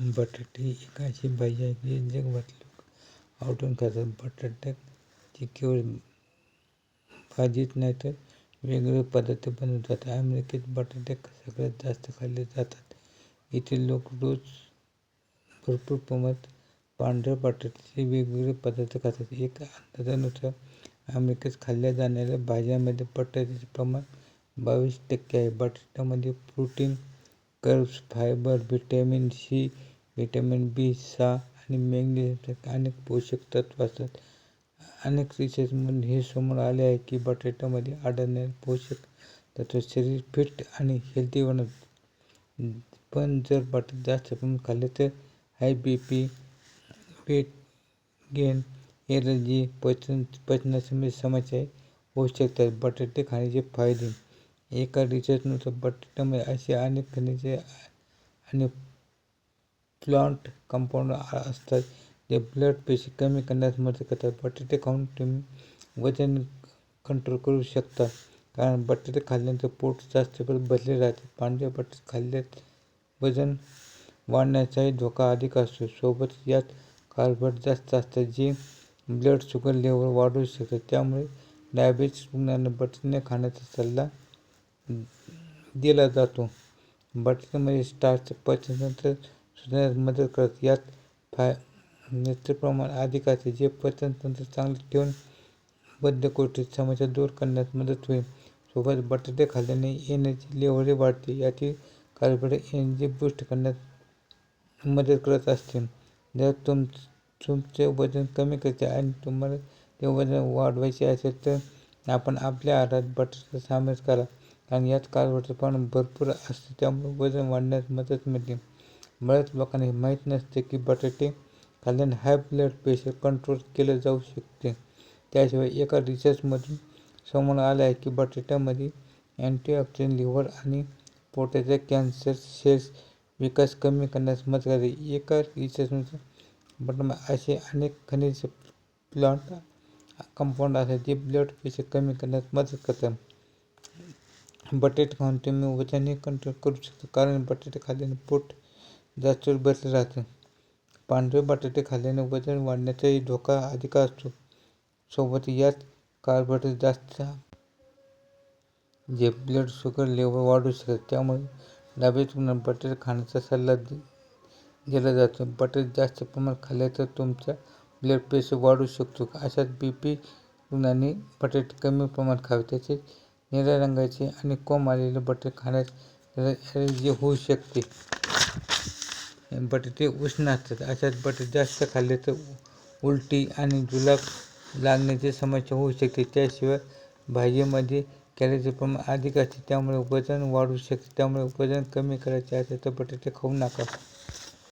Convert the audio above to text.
बटाटे एक अशी भाजी आहे जी जगभरात लोक आवडून खातात. बटाट्याची केवळ भाजीच नाही तर वेगवेगळे पदार्थ बनवतात जातात. अमेरिकेत बटाटे सगळ्यात जास्त खाल्ले जातात. येथील लोक रोज भरपूर प्रमाणात पांढऱ्या बटाट्याचे वेगवेगळे पदार्थ खातात. एका अंदाजानुसार अमेरिकेत खाल्ल्या जाणाऱ्या भाज्यांमध्ये बटाट्याचे प्रमाण बावीस टक्के आहे. बटाट्यामध्ये protein, carbs, fibre, vitamin C, vitamin B सहा आणि मॅग्नेशियमसारख्या अनेक पोषक तत्व असतात. अनेक रिसर्चमधून हे समोर आले आहे की बटाट्यामध्ये आढळणारे पोषक तत्व शरीर फिट आणि हेल्दी बनवतात. पण जर बटाटे जास्त प्रमाण खाल्ले तर high B P weight gain, allergy, पचनासंबंधी समस्या होऊ शकतात. बटाटे खाण्याचे फायदे एका रिसर्चनुसार बटाट्यामध्ये असे अनेक खनिजे आणि प्लांट कंपाऊंड असतात जे ब्लड प्रेशर कमी करण्यास मदत करतात. बटाटे खाऊन तुम्ही वजन कंट्रोल करू शकता कारण बटाटे खाल्ल्यानंतर पोट जास्त वेळ बदले राहते. पांढरे बटाटे खाल्ल्यास वजन वाढण्याचाही धोका अधिक असतो. सोबत यात कार्बोहायड्रेट जास्त असतात जे ब्लड शुगर लेवल वाढवू शकतात. त्यामुळे डायबेटिस रुग्णांना बटाटे न खाण्याचा सल्ला दिला जातो. बटाट्यामध्ये स्टार्च पचनतंत्र सुधारण्यास मदत करतात. यात फाय नेत्रप्रमाण अधिकारचे जे जे पचनतंत्र चांगले ठेवून बद्धकोटीत समस्या दूर करण्यास मदत होईल. सोबत बटाटे खाल्ल्याने एनर्जी लेव्हलही वाढते. यातील कार्बोहायड्रेट एनर्जी बूस्ट करण्यास मदत करत असते. जर तुम तुमचे वजन कमी करते आणि तुम्हाला ते वजन वाढवायचे असेल तर आपण आपल्या आहारात बटाटा समावेश करा कारण यात कार्बोहायड्रेट पण भरपूर असते त्यामुळे वजन वाढण्यास मदत मिळते. बऱ्याच लोकांना हे माहीत नसते की बटाटे खाल्ल्याने हाय ब्लड प्रेशर कंट्रोल केले जाऊ शकते. त्याशिवाय एका रिसर्चमधून समोर आलं आहे की बटाट्यामध्ये अँटिऑक्सिडंट्स लिव्हर आणि पोटाच्या कॅन्सर सेल्स विकास कमी करण्यास मदत करते एका रिसर्चनुसार बटाट्यामध्ये असे अनेक खनिज प्लांट कंपाऊंड असतात जे ब्लड प्रेशर कमी करण्यास मदत करतात. बटाटे खाऊन तुम्ही वजनही कंट्रोल करू शकता कारण बटाटे खाल्ल्याने पोट जास्त वेळ भरलेले राहते. पांढरे बटाटे खाल्ल्याने वजन वाढण्याचाही धोका अधिक असतो. सोबत यात कार्बोहायड्रेट जास्त जे ब्लड शुगर लेवल वाढू शकतात. त्यामुळे डायबेटिस रुग्णांना बटाटे खाण्याचा सल्ला दिला जातो. बटाटे जास्त प्रमाणात खाल्ले तर तुमचा ब्लड प्रेशर वाढू शकतो. अशात बी पी रुग्णांनी बटाटे कमी प्रमाणात खावे. तसेच निळ्या रंगाचे आणि कोंब आलेले बटाटे खाण्यास ॲलर्जी होऊ शकते. बटाटे उष्ण असतात. अशात बटाटे जास्त खाल्ले तर उलटी आणि जुलाब लागण्याची समस्या होऊ शकते. त्याशिवाय भाजीमध्ये कॅलरीचे प्रमाण अधिक असते त्यामुळे वजन वाढू शकते. त्यामुळे वजन कमी करायचे असेल तर बटाटे खाऊ नका.